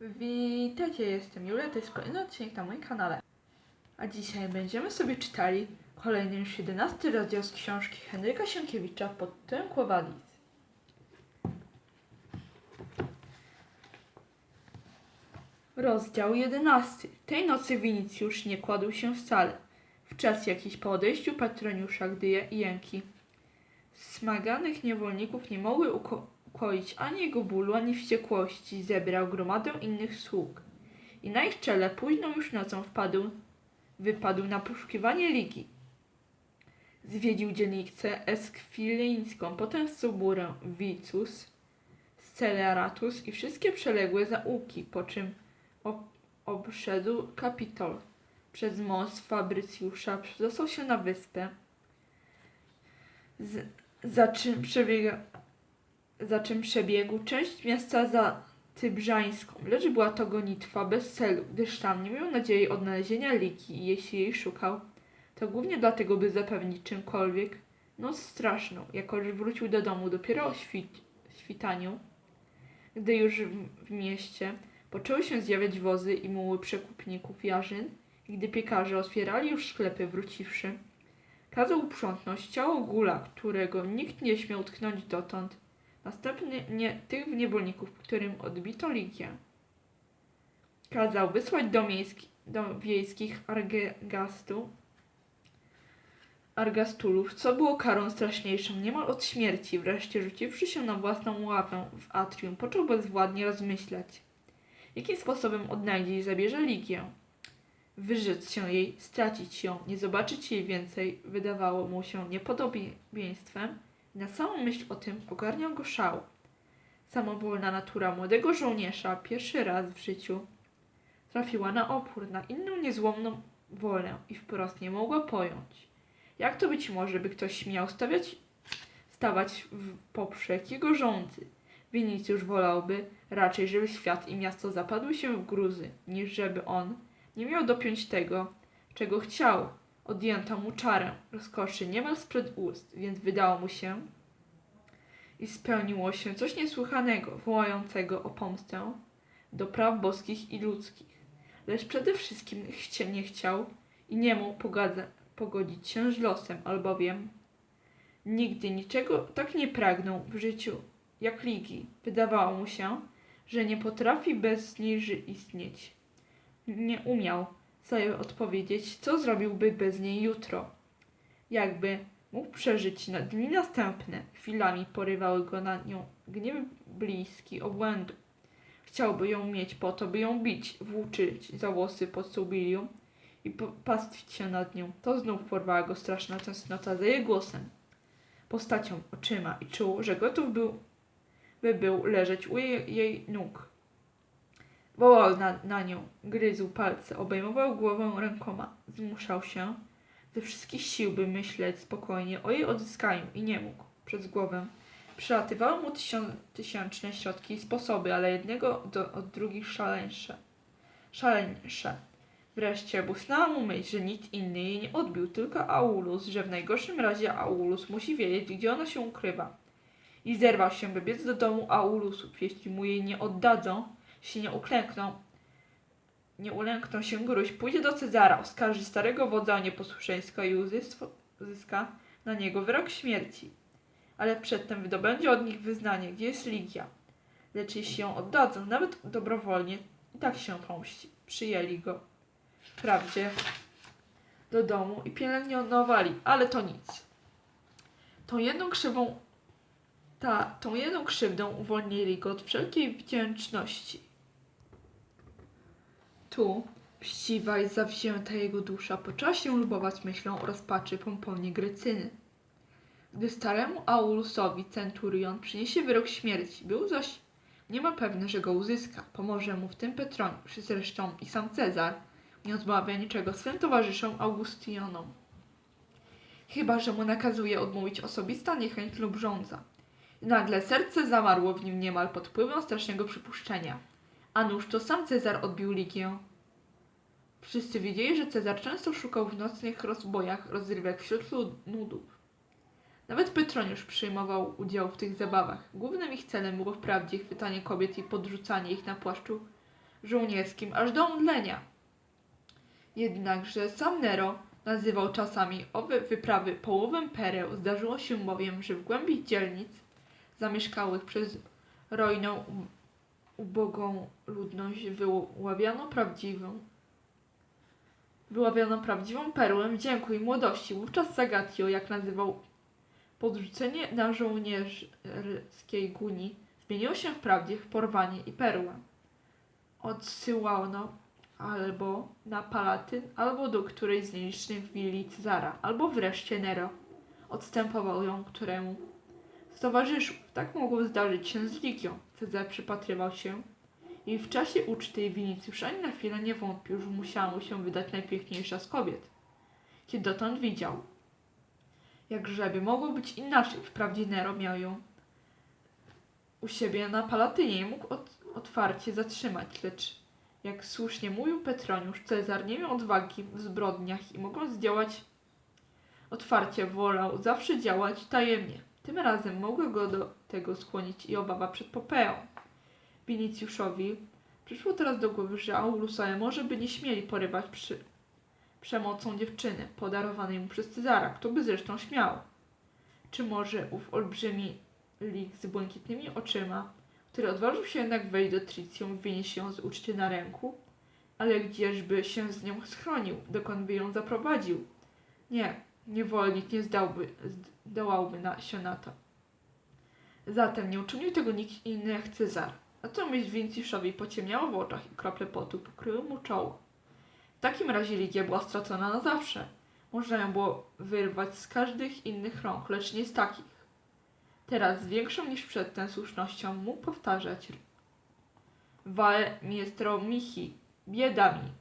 Witajcie, jestem Julia, to jest kolejny odcinek na moim kanale. A dzisiaj będziemy sobie czytali kolejny już 11 rozdział z książki Henryka Sienkiewicza pod tytułem. Rozdział 11. Tej nocy Winicjusz nie kładł się wcale. W czas jakiś po odejściu patroniusza, gdy jęki smaganych niewolników nie mogły uko- ukoić ani jego bólu, ani wściekłości, zebrał gromadę innych sług. I na ich czele późną już nocą wpadł, wypadł na poszukiwanie ligi. Zwiedził dzielnicę Eskwilińską, potem Suburę, Vicus, Sceleratus i wszystkie przeległe zaułki, po czym ob- obszedł Kapitol. Przez most Fabrycjusza dostał się na wyspę, z, za czym za czym przebiegł część miasta za Tybrzańską, lecz była to gonitwa bez celu, gdyż tam nie miał nadziei odnalezienia liki jeśli jej szukał, to głównie dlatego, by zapewnić czymkolwiek noc straszną, jako że wrócił do domu dopiero o świt, świtaniu, gdy już w, w mieście poczęły się zjawiać wozy i muły przekupników jarzyn gdy piekarze otwierali już sklepy wróciwszy, Kazał uprzątnąć ciało gula, którego nikt nie śmiał tknąć dotąd. Następnie nie, tych niewolników, którym odbito ligię. Kazał wysłać do, miejski, do wiejskich argastu, argastulów, co było karą straszniejszą, niemal od śmierci. Wreszcie rzuciwszy się na własną łapę w atrium, począł bezwładnie rozmyślać, jakim sposobem odnajdzie i zabierze ligię wyrzec się jej, stracić ją, nie zobaczyć jej więcej, wydawało mu się niepodobieństwem na samą myśl o tym ogarniał go szał. Samowolna natura młodego żołnierza pierwszy raz w życiu trafiła na opór, na inną niezłomną wolę i wprost nie mogła pojąć. Jak to być może, by ktoś śmiał stawiać, stawać w poprzek jego rządzy? Winicjusz wolałby raczej, żeby świat i miasto zapadły się w gruzy, niż żeby on nie miał dopiąć tego, czego chciał. Odjęto mu czarę rozkoszy niemal sprzed ust, więc wydało mu się i spełniło się coś niesłychanego, wołającego o pomstę do praw boskich i ludzkich. Lecz przede wszystkim chcie, nie chciał i nie mógł pogadza, pogodzić się z losem, albowiem nigdy niczego tak nie pragnął w życiu jak ligi. Wydawało mu się, że nie potrafi bez niej istnieć nie umiał sobie odpowiedzieć, co zrobiłby bez niej jutro. Jakby mógł przeżyć na dni następne, chwilami porywały go na nią gniew bliski obłędu. Chciałby ją mieć po to, by ją bić, włóczyć za włosy pod subilium i pastwić się nad nią. To znów porwała go straszna tęsknota za jej głosem, postacią, oczyma i czuł, że gotów był, by był leżeć u jej, jej nóg. Wołał na, na nią, gryzł palce, obejmował głowę rękoma, zmuszał się ze wszystkich sił, by myśleć spokojnie o jej odzyskaniu i nie mógł. Przez głowę przelatywały mu tysią, tysięczne środki i sposoby, ale jednego do, od drugich szaleńsze. Szaleńsze. Wreszcie błysnęła mu myśl, że nikt inny jej nie odbił, tylko Aulus, że w najgorszym razie Aulus musi wiedzieć, gdzie ona się ukrywa. I zerwał się, by biec do domu Aulusów. Jeśli mu jej nie oddadzą, jeśli nie uklękną, nie ulękną się gruź, pójdzie do Cezara, oskarży starego wodza o nieposłuszeństwo i uzys- uzyska na niego wyrok śmierci. Ale przedtem wydobędzie od nich wyznanie, gdzie jest Ligia. Lecz jeśli ją oddadzą, nawet dobrowolnie, i tak się pomści. Przyjęli go. Wprawdzie do domu i pielęgnowali, ale to nic. Tą jedną krzywą ta, tą jedną krzywdą uwolnili go od wszelkiej wdzięczności. Tu, chciwa i zawzięta jego dusza, poczęła się lubować myślą o rozpaczy Pomponie Grecyny. Gdy staremu Aulusowi centurion przyniesie wyrok śmierci, był zaś niemal pewny, że go uzyska. Pomoże mu w tym Petroniusz, zresztą i sam Cezar nie odmawia niczego swym towarzyszom Augustionom. Chyba, że mu nakazuje odmówić osobista niechęć lub żądza. Nagle serce zamarło w nim niemal pod wpływem strasznego przypuszczenia. A nuż to sam Cezar odbił Ligię. Wszyscy wiedzieli, że Cezar często szukał w nocnych rozbojach rozrywek wśród nudów. Nawet Petroniusz przyjmował udział w tych zabawach. Głównym ich celem było wprawdzie chwytanie kobiet i podrzucanie ich na płaszczu żołnierskim aż do omdlenia. Jednakże sam Nero nazywał czasami owe wyprawy połowem pereł. Zdarzyło się bowiem, że w głębi dzielnic zamieszkałych przez rojną ubogą ludność wyławiano prawdziwą wyławiano prawdziwą perłę wdzięku i młodości. Wówczas Sagatio, jak nazywał podrzucenie na żołnierskiej guni, zmieniło się wprawdzie w porwanie i perłę. Odsyłano albo na Palatyn, albo do którejś z nielicznych willi Cezara, albo wreszcie Nero. Odstępował ją któremu towarzyszów. Tak mogło zdarzyć się z Ligią. Cezar przypatrywał się i w czasie uczty Winicjusz ani na chwilę nie wątpił, że musiała mu się wydać najpiękniejsza z kobiet, kiedy dotąd widział. Jakżeby mogło być inaczej, wprawdzie Nero miał ją u siebie na Palatynie i mógł ot, otwarcie zatrzymać, lecz jak słusznie mówił Petroniusz, Cezar nie miał odwagi w zbrodniach i mogąc zdziałać otwarcie, wolał zawsze działać tajemnie. Tym razem mogła go do tego skłonić i obawa przed Popeą. Winicjuszowi przyszło teraz do głowy, że Aulusowie może by nie śmieli porywać przy przemocą dziewczyny podarowanej mu przez Cezara, kto by zresztą śmiał. Czy może ów olbrzymi lik z błękitnymi oczyma, który odważył się jednak wejść do Tricjum, wynieść ją z uczty na ręku, ale gdzieżby się z nią schronił, dokąd by ją zaprowadził? Nie, niewolnik nie zdałby, zdołałby na się na to. Zatem nie uczynił tego nikt inny jak Cezar. Natomiast Wincjuszowi pociemniało w oczach i krople potu pokryły mu czoło. W takim razie Ligia była stracona na zawsze. Można ją było wyrwać z każdych innych rąk, lecz nie z takich. Teraz z większą niż przedtem słusznością mógł powtarzać Wale miestro mihi, bieda mi.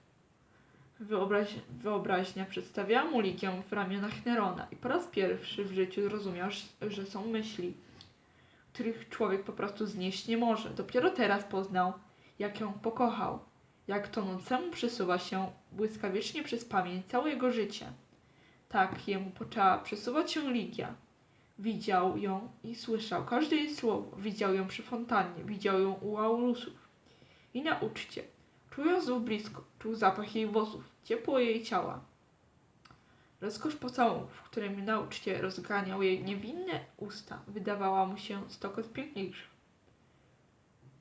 Wyobraź, wyobraźnia przedstawiała mu Ligię w ramionach Nerona i po raz pierwszy w życiu zrozumiał, że- są myśli, których człowiek po prostu znieść nie może. Dopiero teraz poznał, jak ją pokochał, jak tonącemu przesuwa się błyskawicznie przez pamięć całe jego życie. Tak jemu poczęła przesuwać się Ligia. Widział ją i słyszał każde jej słowo. Widział ją przy fontannie, widział ją u Aulusów i na uczcie. Czuł ją blisko, czuł zapach jej włosów, ciepło jej ciała. Rozkosz pocałunków, którymi na uczcie rozganiał jej niewinne usta, wydawała mu się stokroć piękniejsza.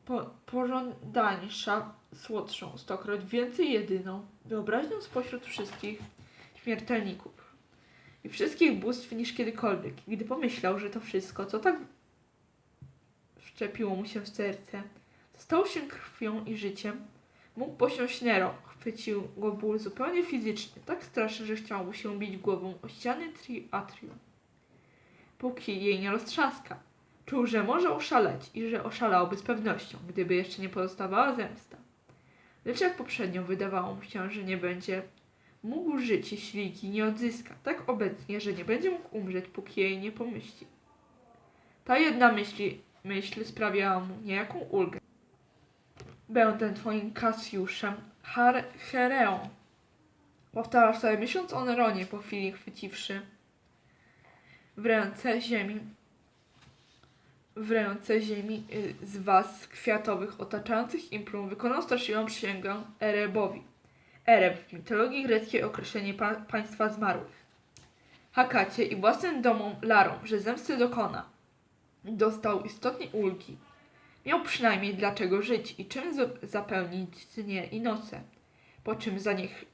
Po, pożądańsza, słodszą, stokroć więcej jedyną, wyobraźnią spośród wszystkich śmiertelników i wszystkich bóstw niż kiedykolwiek. Gdy pomyślał, że to wszystko, co tak wszczepiło mu się w serce, stało się krwią i życiem, mógł posiąść Nero. Chwycił go ból zupełnie fizyczny, tak straszny, że chciał mu się bić głową o ściany triatrium. Póki jej nie roztrzaska. Czuł, że może oszaleć i że oszalałby z pewnością, gdyby jeszcze nie pozostawała zemsta. Lecz jak poprzednio wydawało mu się, że nie będzie mógł żyć, jeśli Ligi nie odzyska, tak obecnie, że nie będzie mógł umrzeć, póki jej nie pomyśli. Ta jedna myśl, myśl sprawiała mu niejaką ulgę. Będę twoim Kasiuszem Har- Hereą. Powtarzał sobie myśląc o Neronie po chwili chwyciwszy w ręce ziemi w ręce ziemi y, z was kwiatowych otaczających implum wykonał straszliwą przysięgę Erebowi. Ereb w mitologii greckiej określenie pa- państwa zmarłych. Hakacie i własnym domom Larom, że zemsty dokona. Dostał istotnie ulgi. Miał przynajmniej dlaczego żyć i czym za- zapełnić dnie i noce. Po czym zaniech,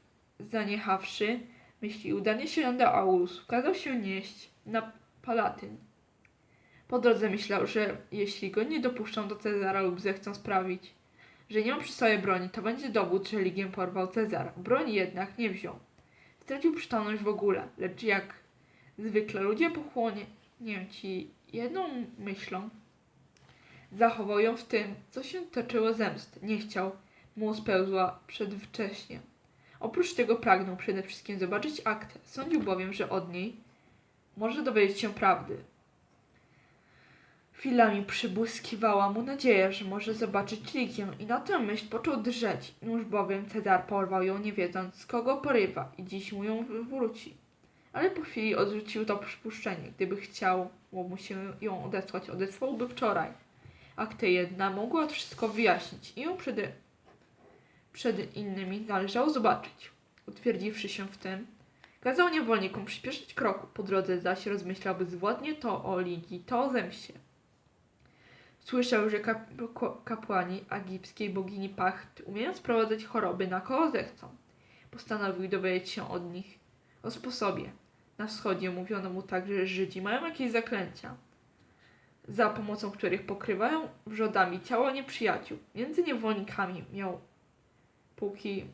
zaniechawszy myśli udanie się do Aulus, kazał się nieść na Palatyn. Po drodze myślał, że jeśli go nie dopuszczą do Cezara lub zechcą sprawić, że nie ma przy sobie broni, to będzie dowód, że Ligiem porwał Cezara. Broni jednak nie wziął. Stracił przytomność w ogóle, lecz jak zwykle ludzie pochłonięci jedną myślą, zachował ją w tym, co się toczyło zemsty. Nie chciał mu spełzła przedwcześnie. Oprócz tego pragnął przede wszystkim zobaczyć aktę. Sądził bowiem, że od niej może dowiedzieć się prawdy. Chwilami przybłyskiwała mu nadzieja, że może zobaczyć Ligię i na tę myśl począł drżeć. Już bowiem Cezar porwał ją, nie wiedząc z kogo porywa i dziś mu ją wróci. Ale po chwili odrzucił to przypuszczenie. Gdyby chciał mu się ją odesłać, odesłałby wczoraj. Akta jedna mogła wszystko wyjaśnić i ją przede przed innymi należało zobaczyć. Utwierdziwszy się w tym, kazał niewolnikom przyspieszyć kroku, po drodze zaś rozmyślał bezwładnie to o Ligii, to o zemście. Słyszał, że kap kapłani egipskiej bogini Pacht umieją sprowadzać choroby na kogo zechcą. Postanowił dowiedzieć się od nich o sposobie. Na wschodzie mówiono mu także, że Żydzi mają jakieś zaklęcia, za pomocą których pokrywają wrzodami ciała nieprzyjaciół. Między niewolnikami miał póki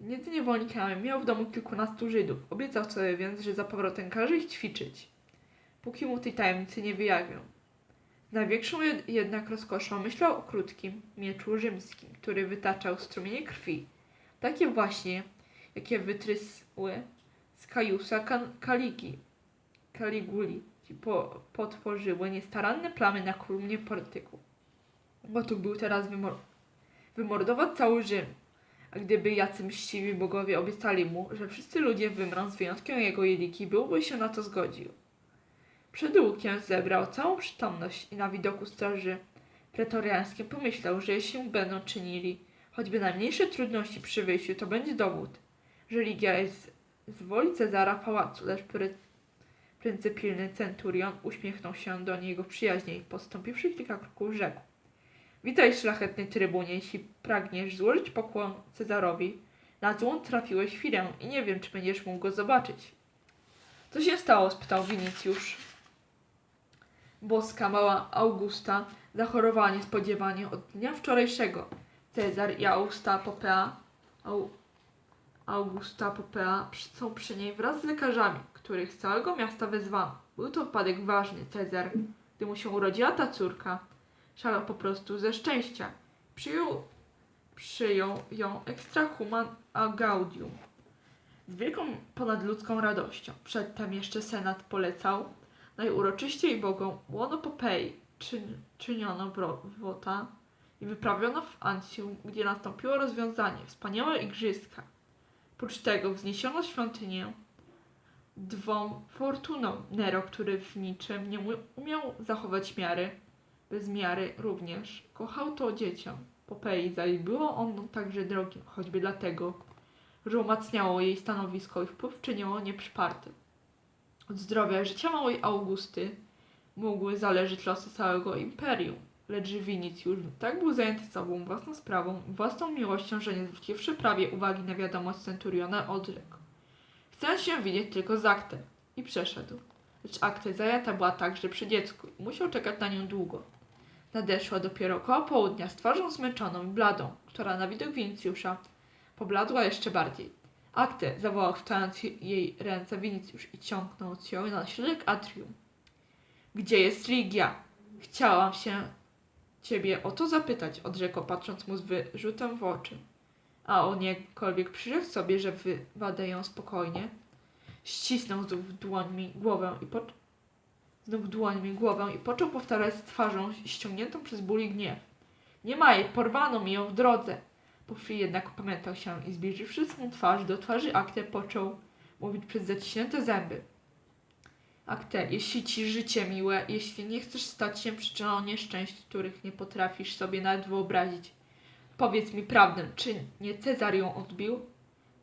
Między niewolnikami miał w domu kilkunastu Żydów. Obiecał sobie więc, że za powrotem każe ich ćwiczyć, póki mu tej tajemnicy nie wyjawią. Z największą jed- jednak rozkoszą myślał o krótkim mieczu rzymskim, który wytaczał strumienie krwi. Takie właśnie, jakie wytrysły z Kajusa kan- Kaligi, Kaliguli po, potworzyły niestaranne plamy na kolumnie portyku. Gotów był teraz wymor- wymordować cały Rzym, a gdyby jacy mściwi bogowie obiecali mu, że wszyscy ludzie wymrą z wyjątkiem jego jeliki, byłby się na to zgodził. Przed łukiem zebrał całą przytomność i na widoku straży pretoriańskiej pomyślał, że jeśli będą czynili choćby najmniejsze trudności przy wyjściu, to będzie dowód, że Ligia jest z woli Cezara w pałacu, lecz pryncypilny centurion uśmiechnął się do niego przyjaźnie i postąpiwszy kilka kroków rzekł. Witaj, szlachetny trybunie, jeśli pragniesz złożyć pokłon Cezarowi, na złą trafiłeś chwilę i nie wiem, czy będziesz mógł go zobaczyć. Co się stało? spytał Winicjusz. Boska mała Augusta zachorowała niespodziewanie od dnia wczorajszego. Cezar i Augusta Popea, Au, Augusta Popea są przy niej wraz z lekarzami, których z całego miasta wezwano. Był to wypadek ważny. Cezar, gdy mu się urodziła ta córka, szalał po prostu ze szczęścia. Przyjął, przyjął ją extrahuman gaudium z wielką ponadludzką radością. Przedtem jeszcze senat polecał najuroczyściej bogom łono Popei czyn, czyniono wro- wota i wyprawiono w Ancjum, gdzie nastąpiło rozwiązanie, wspaniałe igrzyska. Prócz tego wzniesiono świątynię dwom fortunom. Nero, który w niczym nie umiał zachować miary, bez miary również kochał to dzieciom. Popei było ono także drogim, choćby dlatego, że umacniało jej stanowisko i wpływ czyniło nieprzypartym. Od zdrowia życia małej Augusty mogły zależeć losy całego imperium, lecz Winicjusz tak był zajęty sobą, własną sprawą, własną miłością, że nie zwróciwszy prawie uwagi na wiadomość centuriona, odrzekł. Chcę się widzieć tylko z aktem. I przeszedł. Lecz akta zajęta była także przy dziecku i musiał czekać na nią długo. Nadeszła dopiero koło południa z twarzą zmęczoną i bladą, która na widok Winicjusza pobladła jeszcze bardziej. Aktę zawołał chwając jej ręce Winicjusz i ciągnąc ją na środek atrium. Gdzie jest Ligia? Chciałam się ciebie o to zapytać, odrzekł patrząc mu z wyrzutem w oczy. A on jakkolwiek przyrzekł sobie, że wywadę ją spokojnie, ścisnął znów dłońmi głowę i po... znów dłońmi głowę i począł powtarzać z twarzą ściągniętą przez ból i gniew. Nie ma jej, porwano mi ją w drodze. Po chwili jednak opamiętał się i zbliżywszy swą twarz do twarzy Aktę, począł mówić przez zaciśnięte zęby. Aktę, jeśli ci życie miłe, jeśli nie chcesz stać się przyczyną nieszczęść, których nie potrafisz sobie nawet wyobrazić, powiedz mi prawdę, czy nie Cezar ją odbił?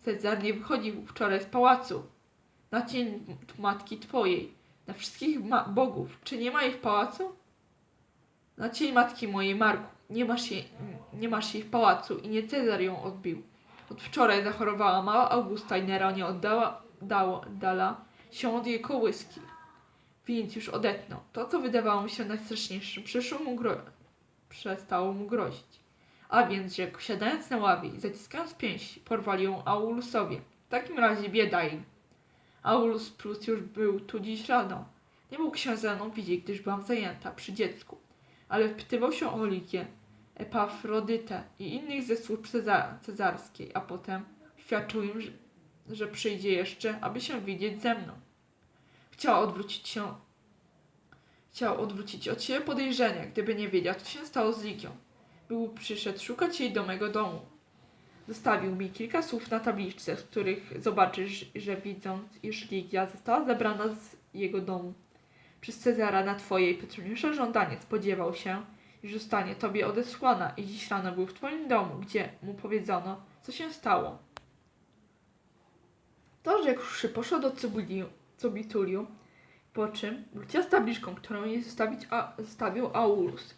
Cezar nie wychodził wczoraj z pałacu. Na cień matki twojej, na wszystkich bogów, czy nie ma jej w pałacu? Na cień matki mojej, Marku, nie masz, jej, nie masz jej w pałacu i nie Cezar ją odbił. Od wczoraj zachorowała mała Augusta i Nero nie oddała, dala się od jej kołyski. Więc już odetnął. To, co wydawało mu się najstraszniejszym, przyszło mu gro... przestało mu grozić. A więc, że siadając na ławie i zaciskając pięści, porwali ją Aulusowie. W takim razie bieda im. Aulus Plus już był tu dziś rano. Nie mógł się ze mną widzieć, gdyż byłam zajęta przy dziecku, ale wpytywał się o Ligię, Epafrodytę i innych ze służb ceza- cezarskiej, a potem świadczył im, że, że przyjdzie jeszcze, aby się widzieć ze mną. Chciał odwrócić się, chciał odwrócić od siebie podejrzenia, gdyby nie wiedział, co się stało z Ligią. Był przyszedł szukać jej do mego domu. Zostawił mi kilka słów na tabliczce, z których zobaczysz, że widząc, iż Ligia została zabrana z jego domu przez Cezara na twoje i Petroniusza żądanie spodziewał się, i zostanie tobie odesłana i dziś rano był w twoim domu, gdzie mu powiedziano, co się stało. To rzekłszy, poszła do Cybuli- Cybituliu, po czym wróciła z tabliczką, którą jej zostawić, a, zostawił Aulus.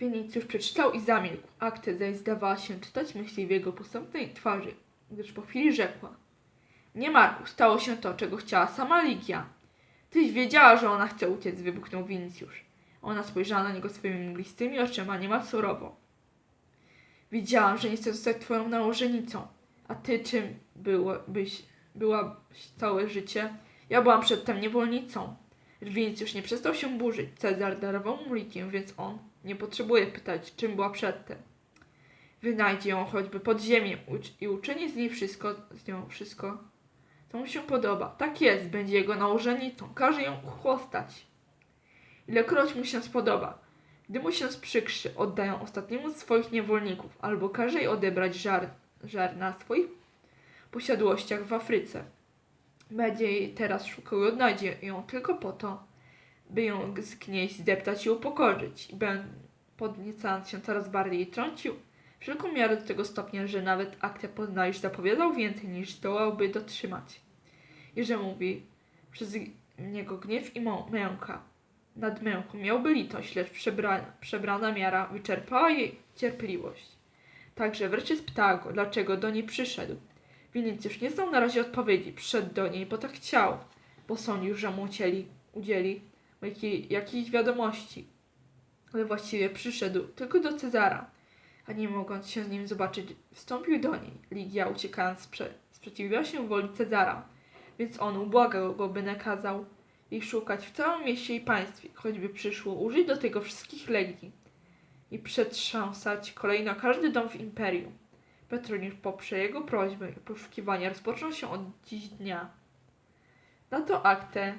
Winicjusz przeczytał i zamilkł. Aktę zaś zdawała się czytać myśli w jego posępnej twarzy, gdyż po chwili rzekła. Nie Marku, stało się to, czego chciała sama Ligia. Tyś wiedziała, że ona chce uciec, wybuchnął Winicjusz. Ona spojrzała na niego swoimi mglistymi oczyma niemal surowo. Wiedziałam, że nie chcę zostać twoją nałożenicą. A ty czym było, byś, byłaś całe życie? Ja byłam przedtem niewolnicą. Więc już nie przestał się burzyć. Cezar darował mu likiem, więc on nie potrzebuje pytać, czym była przedtem. Wynajdzie ją choćby pod ziemię i uczyni z niej wszystko, z nią wszystko, co mu się podoba. Tak jest, będzie jego nałożenicą. Każe ją chłostać. Ilekroć mu się spodoba. Gdy mu się sprzykrzy, oddają ostatniemu z swoich niewolników, albo każe jej odebrać żar, żar na swoich posiadłościach w Afryce. Będzie jej teraz szukał i odnajdzie ją tylko po to, by ją zgnieść, zdeptać i upokorzyć. I ben, podniecając się coraz bardziej, trącił wszelką miarę do tego stopnia, że nawet akcja poznalisz zapowiadał więcej niż zdołałby dotrzymać. I że mówi przez niego gniew i męka. Nad męką miałby litość, lecz przebra, przebrana miara wyczerpała jej cierpliwość. Także wreszcie spytała go, dlaczego do niej przyszedł. Winicjusz nie znał na razie odpowiedzi. Przyszedł do niej, bo tak chciał, bo sądził, że mu udzieli, udzieli jakiej, jakiejś wiadomości. Ale właściwie przyszedł tylko do Cezara, a nie mogąc się z nim zobaczyć, wstąpił do niej. Ligia, uciekając, sprze- sprzeciwiła się woli Cezara, więc on ubłagał go, by nakazał jej szukać w całym mieście i państwie, choćby przyszło użyć do tego wszystkich legii i przetrząsać kolejno każdy dom w imperium. Petroniusz poprze jego prośbę i poszukiwania rozpoczną się od dziś dnia. Na to aktę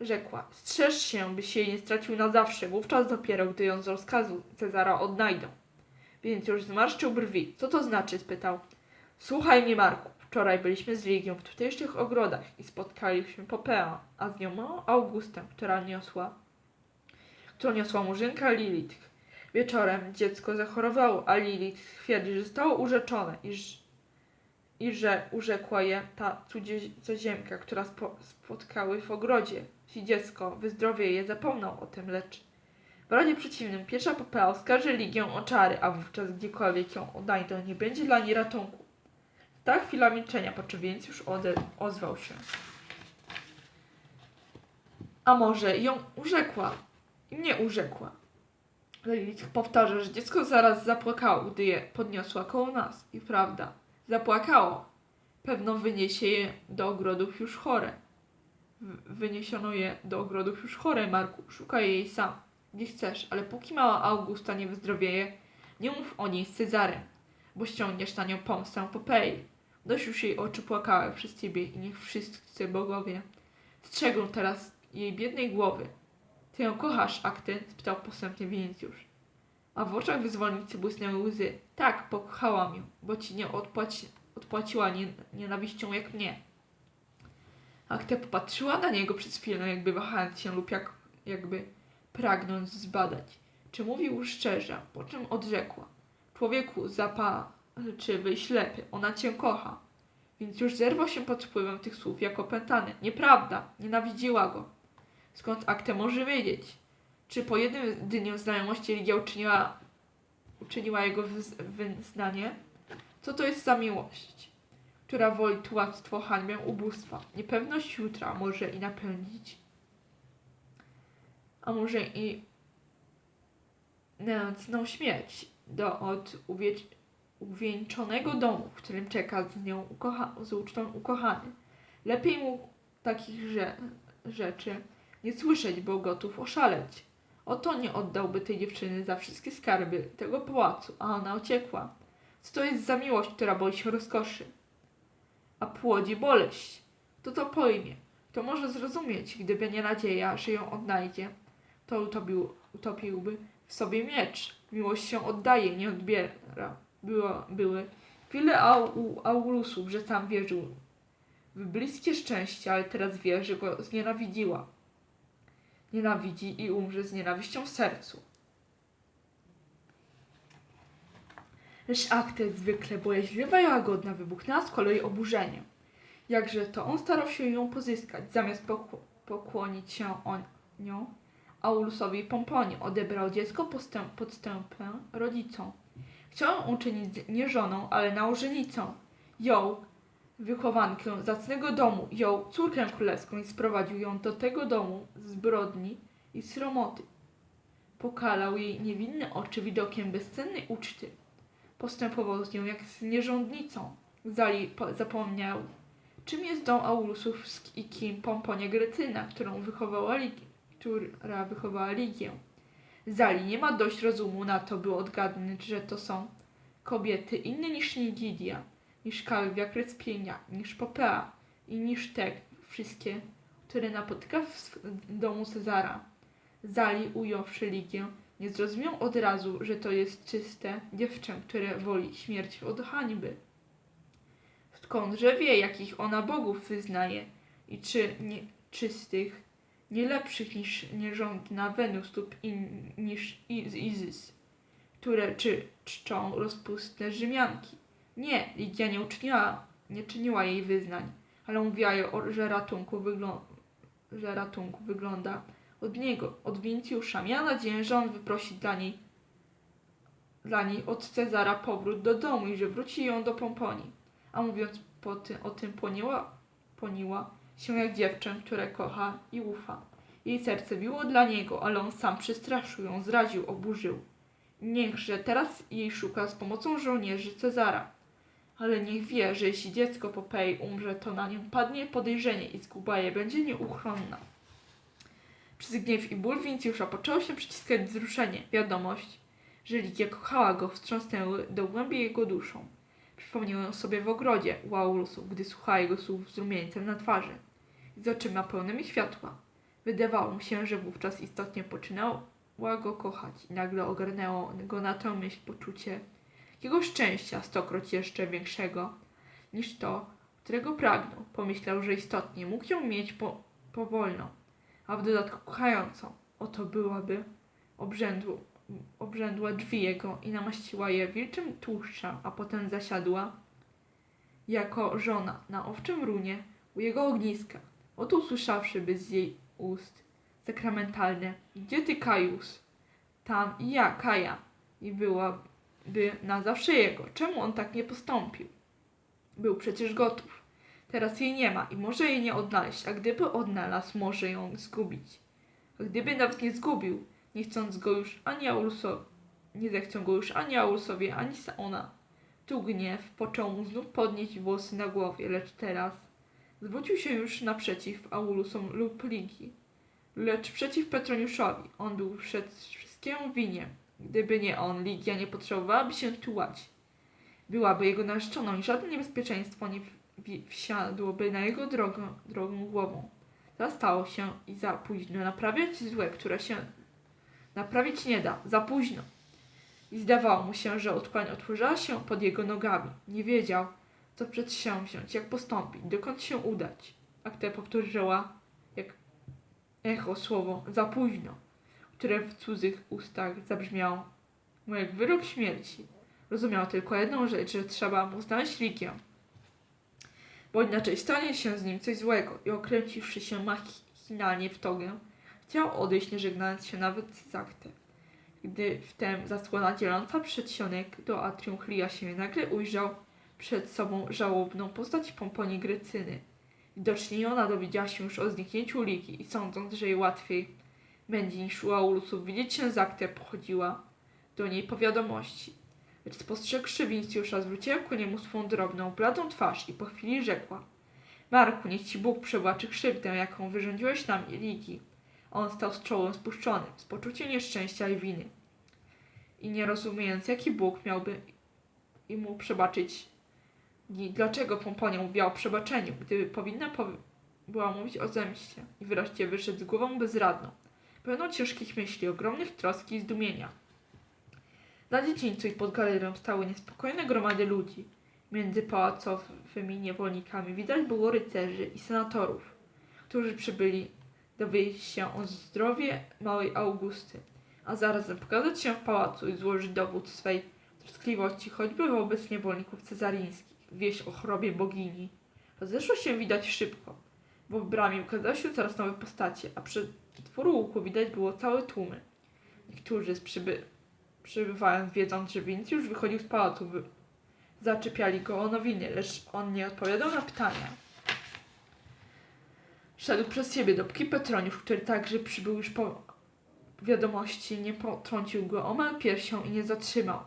rzekła, strzeż się, byś jej nie stracił na zawsze, wówczas dopiero, gdy ją z rozkazu Cezara odnajdą. Więc już zmarszczył brwi. Co to znaczy? spytał. Słuchaj mnie, Marku. Wczoraj byliśmy z Ligią w tutejszych ogrodach i spotkaliśmy Popea, a z nią małą Augustę, która niosła, którą niosła murzynka Lilith. Wieczorem dziecko zachorowało, a Lilith twierdzi, że zostało urzeczone i, i że urzekła je ta cudzoziemka, która spo, spotkały w ogrodzie. Jeśli dziecko wyzdrowieje, zapomną o tym, lecz w razie przeciwnym pierwsza Popea oskarży Ligię o czary, a wówczas gdziekolwiek ją odnajdą, nie będzie dla niej ratunku. Ta chwila milczenia, po czym więc już ozwał się. A może ją urzekła i mnie urzekła. Lilith powtarza, że dziecko zaraz zapłakało, gdy je podniosła koło nas. I prawda, zapłakało. Pewno wyniesie je do ogrodów już chore. Wyniesiono je do ogrodów już chore, Marku. Szukaj jej sam, gdzie chcesz, ale póki mała Augusta nie wyzdrowieje, nie mów o niej z Cezarem, bo ściągniesz na nią pomstę Popei. Dość już jej oczy płakały przez ciebie i niech wszyscy bogowie strzegą teraz jej biednej głowy. Ty ją kochasz, akty? spytał posępnie Winicjusz. A w oczach wyzwolnicy błysnęły łzy. Tak, pokochałam ją, bo ci nie odpłaci, odpłaciła nie, nienawiścią jak mnie. Akta popatrzyła na niego przez chwilę, jakby wahając się lub jak, jakby pragnąc zbadać, czy mówił szczerze, po czym odrzekła. Człowieku zapalczywy i ślepy, ona cię kocha. Więc już zerwał się pod wpływem tych słów jak opętany. Nieprawda, nienawidziła go. Skąd Akte może wiedzieć? Czy po jednym dniu znajomości Ligia uczyniła, uczyniła jego wyz- wyznanie? Co to jest za miłość, która woli tułactwo, hańbę, ubóstwa, niepewność jutra może i napędzić, a może i nędzną śmierć do od uwieńczonego domu, w którym czeka z nią ukocha- z ucztą ukochany. Lepiej mu takich rze- rzeczy nie słyszeć, bo gotów oszaleć. Oto nie oddałby tej dziewczyny za wszystkie skarby tego pałacu, a ona uciekła. Co to jest za miłość, która boi się rozkoszy? A płodzi boleść. Kto to pojmie? To może zrozumieć, gdyby nie nadzieja, że ją odnajdzie. To utopił, utopiłby w sobie miecz. Miłość się oddaje, nie odbiera. Było, były chwile au, u Augulusów, że sam wierzył w bliskie szczęście, ale teraz wie, że go znienawidziła nienawidzi i umrze z nienawiścią w sercu. Lecz akt ten zwykle bojaźliwa i łagodna wybuchnęła z kolei oburzeniem. Jakże to on starał się ją pozyskać, zamiast pokłonić się on nią, Aulusowi Pomponie odebrał dziecko postęp, podstępem rodzicom. Chciał ją uczynić nie żoną, ale nałożenicą. Ją, wychowankę zacnego domu, ją, córkę królewską i sprowadził ją do tego domu zbrodni i sromoty. Pokalał jej niewinne oczy widokiem bezcennej uczty. Postępował z nią jak z nierządnicą. Zali po- zapomniał, czym jest dom Aulusów i kim Pomponia Grecyna, którą wychowała która wychowała Ligię. Zali nie ma dość rozumu na to, by odgadnąć, że to są kobiety inne niż Nigidia, niż Kalwia Krespienia, niż Popea i niż te wszystkie, które napotyka w domu Cezara. Zali, ująwszy Ligię, nie zrozumiał od razu, że to jest czyste dziewczę, które woli śmierć od hańby. Skądże wie, jakich ona bogów wyznaje i czy nie, czystych, nie lepszych niż nierządna Wenus lub in, niż Iz- Izys, które czy czczą rozpustne Rzymianki. Nie, Lidia nie uczyniła, nie czyniła jej wyznań, ale mówiła że ratunku, wyglą- że ratunku wygląda od niego, od Wincjusza. Miała nadzieję, że on wyprosi dla niej, dla niej od Cezara powrót do domu i że wróci ją do Pomponii. A mówiąc po ty, o tym poniła, poniła się jak dziewczę, które kocha i ufa. Jej serce biło dla niego, ale on sam przestraszył ją, zraził, oburzył. Niechże teraz jej szuka z pomocą żołnierzy Cezara. Ale niech wie, że jeśli dziecko Popei umrze, to na nią padnie podejrzenie i zguba je będzie nieuchronna. Przez gniew i ból Wincjusza poczęło się przyciskać wzruszenie. Wiadomość, że Ligia kochała go, wstrząsnęły do głębi jego duszą. Przypomniał sobie w ogrodzie u Aulusów, gdy słuchała jego słów z rumieńcem na twarzy i z oczyma pełnymi światła. Wydawało mu się, że wówczas istotnie poczynała go kochać i nagle ogarnęło go na tę myśl poczucie jego szczęścia stokroć jeszcze większego niż to, którego pragnął. Pomyślał, że istotnie mógł ją mieć po, powolną, a w dodatku kochającą. Oto byłaby obrzędł, obrzędła drzwi jego i namaściła je wilczym tłuszczem, a potem zasiadła jako żona na owczym runie u jego ogniska. Oto usłyszawszy z jej ust sakramentalne Gdzie ty, Kajus? Tam i ja, Kaja. I byłaby na zawsze jego. Czemu on tak nie postąpił? Był przecież gotów. Teraz jej nie ma i może jej nie odnaleźć, a gdyby odnalazł, może ją zgubić. A gdyby nawet nie zgubił, nie chcąc go już ani Aulusowi, nie zechcą go już ani Aulusowie, ani ona. Tu gniew począł mu znów podnieść włosy na głowie, lecz teraz zwrócił się już naprzeciw Aulusom lub Ligi, lecz przeciw Petroniuszowi. On był przed wszystkiemu winien. Gdyby nie on, Ligia nie potrzebowałaby się tułać. Byłaby jego narzeczoną i żadne niebezpieczeństwo nie wsiadłoby na jego drogą głową. Zastało się i za późno naprawiać złe, które się naprawić nie da. Za późno. I zdawało mu się, że otchłań otworzyła się pod jego nogami. Nie wiedział, co przedsięwziąć, jak postąpić, dokąd się udać. A gdy powtórzyła, jak echo słowo za późno, które w cudzych ustach zabrzmiało mu jak wyrok śmierci. Rozumiał tylko jedną rzecz, że trzeba mu znaleźć Ligię, bo inaczej stanie się z nim coś złego i okręciwszy się machinalnie w togę, chciał odejść, nie żegnając się nawet z aktem. Gdy wtem zasłona dzieląca przedsionek do atrium chlia się nagle ujrzał przed sobą żałobną postać Pomponii Grecyny. Widocznie ona dowiedziała się już o zniknięciu Ligi i sądząc, że jej łatwiej będzie niż u Aulusów widzieć się z aktem, pochodziła do niej po wiadomości. Lecz spostrzegłszy Wincjusza, zwróciła ku niemu swą drobną, bladą twarz i po chwili rzekła Marku, niech ci Bóg przebaczy krzywdę, jaką wyrządziłeś nam i Ligi. On stał z czołem spuszczonym, z poczuciem nieszczęścia i winy. I nie rozumiejąc, jaki Bóg miałby i mu przebaczyć, i dlaczego Pomponia mówiła o przebaczeniu, gdyby powinna powi- była mówić o zemście. I wreszcie wyszedł z głową bezradną, pełną ciężkich myśli, ogromnych troski i zdumienia. Na dziedzińcu i pod galerią stały niespokojne gromady ludzi. Między pałacowymi niewolnikami widać było rycerzy i senatorów, którzy przybyli dowiedzieć się o zdrowie małej Augusty, a zarazem pokazać się w pałacu i złożyć dowód swej troskliwości choćby wobec niewolników cezarińskich. Wieść o chorobie bogini rozeszła się widać szybko, bo w bramie ukazały się coraz nowe postacie, a przy dworu łuku widać było całe tłumy. Niektórzy z przyby, przybywając wiedząc, że Wincjusz wychodził z pałacu, zaczepiali go o nowiny, lecz on nie odpowiadał na pytania. Szedł przez siebie, dopóki Petroniusz, który także przybył już po wiadomości, nie potrącił go omal piersią i nie zatrzymał.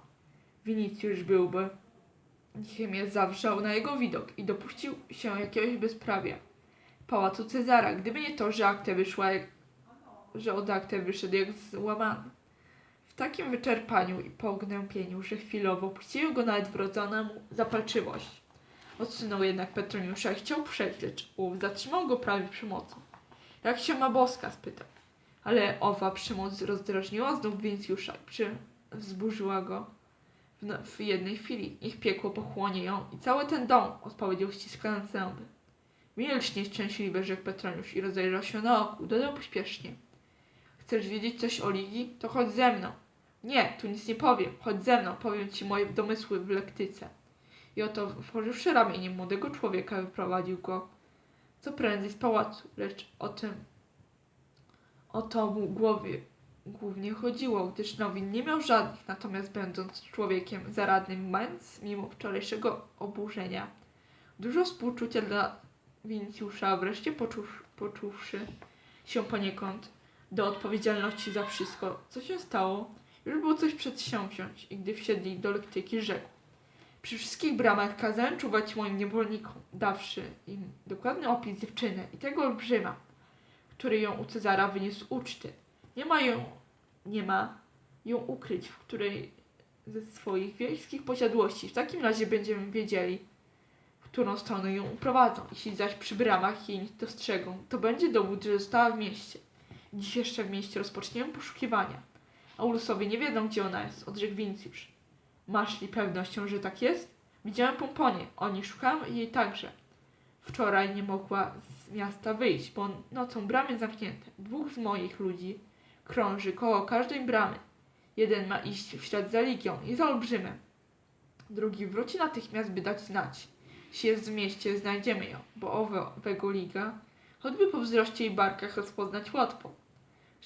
Winicjusz byłby niechemie zawrzał na jego widok i dopuścił się jakiegoś bezprawia. Pałacu Cezara, gdyby nie to, że akta wyszła, że od akta wyszedł jak złamany. W takim wyczerpaniu i pognębieniu, że chwilowo puściło go nawet wrodzona mu zapalczywość. Odsunął jednak Petroniusza i chciał przejść, lecz ów zatrzymał go prawie przemocą. Jak się ma boska? spytał. Ale owa przemoc rozdrażniła znów Wincjusza i przy... wzburzyła go w, no- w jednej chwili. Niech piekło pochłonie ją i cały ten dom, odpowiedział ściskając zęby. Milcz nieszczęśliwy, rzekł Petroniusz i rozejrzał się na oku. Dodał pośpiesznie. Chcesz wiedzieć coś o Ligi? To chodź ze mną. Nie, tu nic nie powiem. Chodź ze mną, powiem ci moje domysły w lektyce. I oto, włożywszy ramieniem młodego człowieka, wyprowadził go co prędzej z pałacu, lecz o tym, o to mu głowie głównie chodziło, gdyż nowin nie miał żadnych, natomiast będąc człowiekiem zaradnym, mając mimo wczorajszego oburzenia dużo współczucia dla Wincjusza, wreszcie poczuł, poczuwszy się poniekąd do odpowiedzialności za wszystko, co się stało, już było coś przedsięwziąć i gdy wsiedli do lektyki, rzekł przy wszystkich bramach kazałem czuwać moim niewolnikom, dawszy im dokładny opis dziewczyny i tego olbrzyma, który ją u Cezara wyniósł uczty. Nie ma ją, nie ma ją ukryć w której ze swoich wiejskich posiadłości. W takim razie będziemy wiedzieli, w którą stronę ją uprowadzą. Jeśli zaś przy bramach jej nie dostrzegą, to będzie dowód, że została w mieście. Dziś jeszcze w mieście rozpoczniemy poszukiwania. Aulusowie nie wiedzą, gdzie ona jest, odrzekł Wincjusz. Masz li pewnością, że tak jest? Widziałem pomponie. Oni szukają jej także. Wczoraj nie mogła z miasta wyjść, bo nocą bramy zamknięte. Dwóch z moich ludzi krąży koło każdej bramy. Jeden ma iść w ślad za Ligią i za Olbrzymem. Drugi wróci natychmiast, by dać znać. Jeśli jest w mieście, znajdziemy ją, bo owe- owego Liga, choćby po wzroście i barkach rozpoznać łatwo.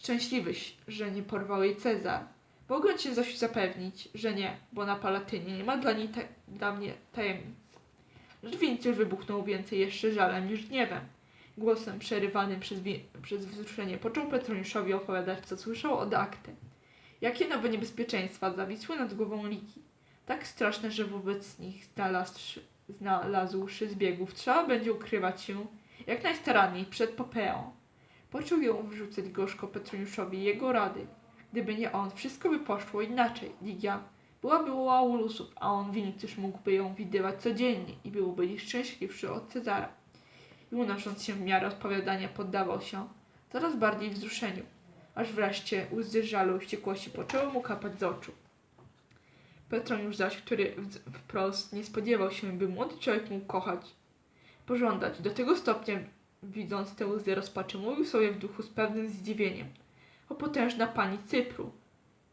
Szczęśliwyś, że nie porwał jej Cezar. Mogę cię zaś zapewnić, że nie, bo na Palatynie nie ma dla, niej dla mnie tajemnic. Wincjusz wybuchnął więcej jeszcze żalem niż gniewem. Głosem przerywanym przez, przez wzruszenie począł Petroniuszowi opowiadać, co słyszał od akty. Jakie nowe niebezpieczeństwa zawisły nad głową Liki. Tak straszne, że wobec nich znalazłszy, znalazłszy zbiegów, trzeba będzie ukrywać się jak najstaranniej przed Popeą. Począł ją wrzucać gorzko Petroniuszowi i jego rady. Gdyby nie on, wszystko by poszło inaczej. Ligia byłaby u Aulusów, a on Winicjusz mógłby ją widywać codziennie i byłby szczęśliwszy od Cezara. I unosząc się w miarę odpowiadania poddawał się coraz bardziej wzruszeniu, aż wreszcie łzy żalu i wściekłości poczęły mu kapać z oczu. Petroniusz zaś, który wprost nie spodziewał się, by młody człowiek mógł kochać, pożądać, do tego stopnia widząc te łzy rozpaczy, mówił sobie w duchu z pewnym zdziwieniem – o potężna pani Cypru.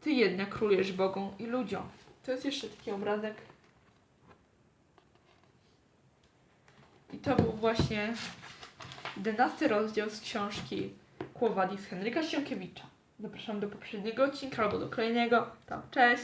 Ty jednak królujesz Bogom i ludziom. To jest jeszcze taki obrazek. I to był właśnie 11 rozdział z książki Quo Vadis Henryka Sienkiewicza. Zapraszam do poprzedniego odcinka albo do kolejnego. To cześć!